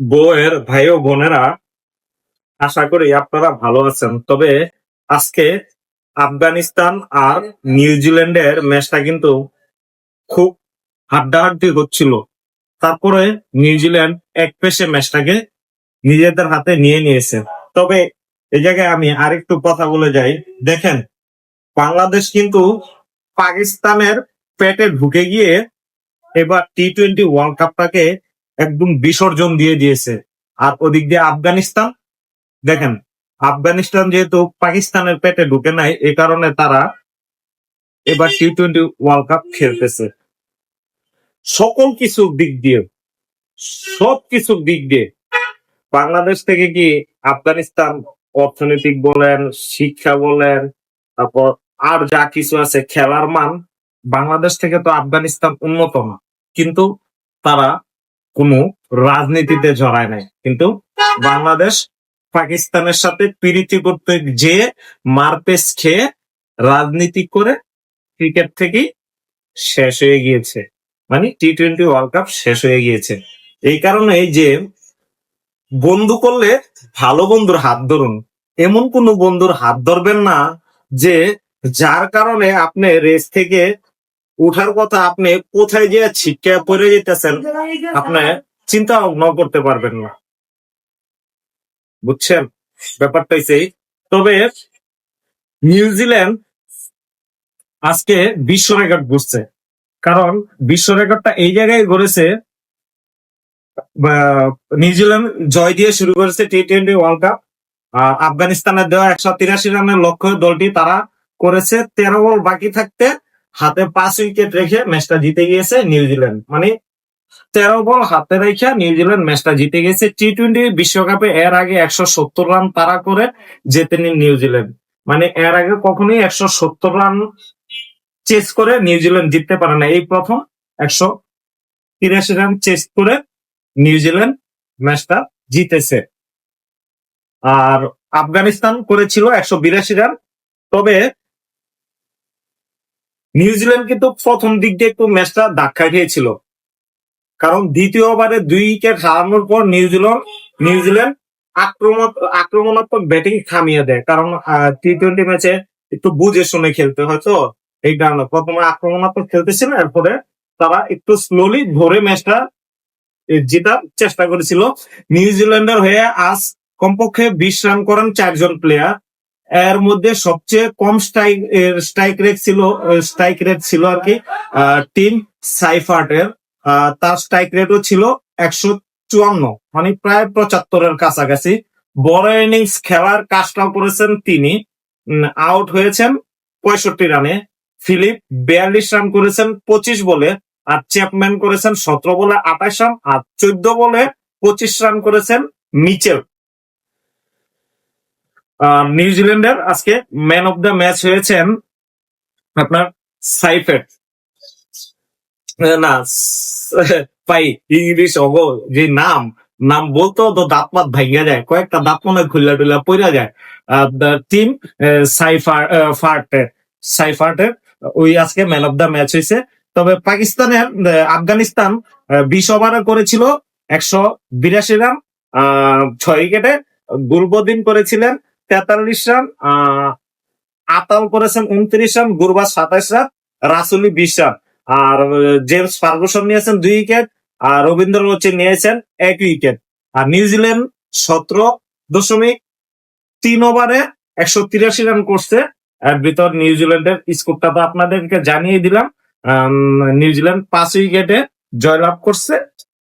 বউয়ের ভাই ও বোনেরা, আশা করি আপনারা ভালো আছেন। তবে আজকে আফগানিস্তান আর নিউজিল্যান্ডের ম্যাচটা কিন্তু খুব হাড্ডাহাড্ডি হচ্ছিল। তারপরে নিউজিল্যান্ড এক পেশে ম্যাচটাকে নিজেদের হাতে নিয়ে নিয়েছে। তবে এই জায়গায় আমি আরেকটু কথা বলে যাই। দেখেন, বাংলাদেশ কিন্তু পাকিস্তানের পেটে ঢুকে গিয়ে এবার টি টোয়েন্টি ওয়ার্ল্ড কাপটাকে একদম বিসর্জন দিয়ে দিয়েছে। আর ওদিক দিয়ে আফগানিস্তান, দেখেন, আফগানিস্তান যেহেতু পাকিস্তানের পেটে ঢুকে নাই এই কারণে তারা এবার টি টোয়েন্টি ওয়ার্ল্ড কাপ খেলতেছে। সকল কিছু দিক দিয়ে, সব কিছু দিক দিয়ে, বাংলাদেশ থেকে কি আফগানিস্তান অর্থনৈতিক বলেন, শিক্ষা বলেন, তারপর আর যা কিছু আছে খেলার মান, বাংলাদেশ থেকে তো আফগানিস্তান উন্নত না। কিন্তু তারা কোনো রাজনীতিতে জড়ায় নাই। কিন্তু বাংলাদেশ পাকিস্তানের সাথে পিরিতি করতে যে মারপেস খেয়ে রাজনীতি করে ক্রিকেট থেকেই শেষ হয়ে গিয়েছে। মানে টি টোয়েন্টি ওয়ার্ল্ড কাপ শেষ হয়ে গিয়েছে। এই কারণে যে বন্ধু করলে ভালো বন্ধুর হাত ধরুন। এমন কোন বন্ধুর হাত ধরবেন না যে যার কারণে আপনি রেস থেকে উঠার কথা আপনি কোথায় যে ছিটকে পড়ে যেতেছেন, আপনি চিন্তা ভাবনা করতে পারবেন না। বুঝছেন? ব্যাপারটা সেই তবে নিউজিল্যান্ড আজকে বিশ্ব রেকর্ড বুঝছে কারণ বিশ্ব রেকর্ডটা এই জায়গায় গড়েছে নিউজিল্যান্ড জয় দিয়ে শুরু করেছে টি টোয়েন্টি ওয়ার্ল্ড কাপ। আফগানিস্তানের দেওয়া একশো তিরাশি রানের লক্ষ্য দলটি তারা করেছে, তেরো বল বাকি থাকতে হাতে পাঁচ উইকেট রেখে ম্যাচটা জিতে গিয়েছে নিউজিল্যান্ড মানে তেরো বল হাতে রেখে নিউজিল্যান্ড ম্যাচটা জিতে গেছে টি টোয়েন্টি বিশ্বকাপে এর আগে একশো সত্তর রান তারা করে জেতেনি নিউজিল্যান্ড মানে এর আগে কখনোই একশো সত্তর রান চেস করে নিউজিল্যান্ড জিততে পারে না। এই প্রথম একশো তিরাশি রান চেস করে নিউজিল্যান্ড ম্যাচটা জিতেছে। আর আফগানিস্তান করেছিল একশো বিরাশি রান। তবে নিউজিল্যান্ড কিন্তু প্রথম দিক দিয়ে একটু ম্যাচটা ধাক্কা খেয়েছিল। কারণ দ্বিতীয় ওভারে দুই উইকেট হারানোর পর নিউজিল্যান্ড নিউজিল্যান্ড আক্রমণ আক্রমণাত্মক ব্যাটিং থামিয়ে দেয়। কারণ টি টোয়েন্টি ম্যাচে একটু বুঝে শুনে খেলতে হয়তো এই কারণে প্রথমে আক্রমণাত্মক খেলতেছিল, এরপরে তারা একটু স্লোলি ধরে ম্যাচটা জেতার চেষ্টা করেছিল। নিউজিল্যান্ডের হয়ে আজ কমপক্ষে বিশ রান করেন চারজন প্লেয়ার এর মধ্যে সবচেয়ে কম স্ট্রাইক স্ট্রাইক রেট ছিল স্ট্রাইক রেট ছিল আর কি টিম সাইফার্টের তার স্ট্রাইক রেটও ছিল একশো চুয়ান্ন মানে প্রায় পঁচাত্তরের কাছাকাছি। বড় ইনিংস খেলার কাজটাও করেছেন তিনি। আউট হয়েছেন পঁয়ষট্টি রানে। ফিলিপ বিয়াল্লিশ রান করেছেন পঁচিশ বলে, আর চ্যাপম্যান করেছেন সতেরো বলে আঠাশ রান, আর চোদ্দ বলে পঁচিশ রান করেছেন মিচেল। নিউজিল্যান্ডের আজকে ম্যান অফ দ্য ম্যাচ হয়েছেন আপনার সাইফেট না, ভাই ইংলিশ অগ যে নাম নাম বলতো তো দাঁত মাত ভাঙ্গা যায়, কয়েকটা দাঁত মনে খুল্লা টুল্লা পড়া যায়। টিম সাইফার ফার্টের সাইফার্টের ওই আজকে ম্যান অফ দ্য ম্যাচ হয়েছে। তবে পাকিস্তানের আফগানিস্তান বিশ ওভারে করেছিল, একশো বিরাশি রান ছয় উইকেটে, গুলবদিন করেছিলেন তেতাল্লিশ রান আতাল করেছেন উনত্রিশ রান, গুরবাজ সাতাইশ রান, রাসুলি বিশ রান। আর জেমস ফার্গুসন নিয়েছেন দুই উইকেট, আর রবীন্দ্র রচি নিয়েছেন এক উইকেট। আর নিউজিল্যান্ড সতেরো দশমিক তিন ওভারে একশো তিরাশি রান করছে। এর ভিতর নিউজিল্যান্ডের স্কোরটা তো আপনাদেরকে জানিয়ে দিলাম। নিউজিল্যান্ড পাঁচ উইকেটে জয়লাভ করছে।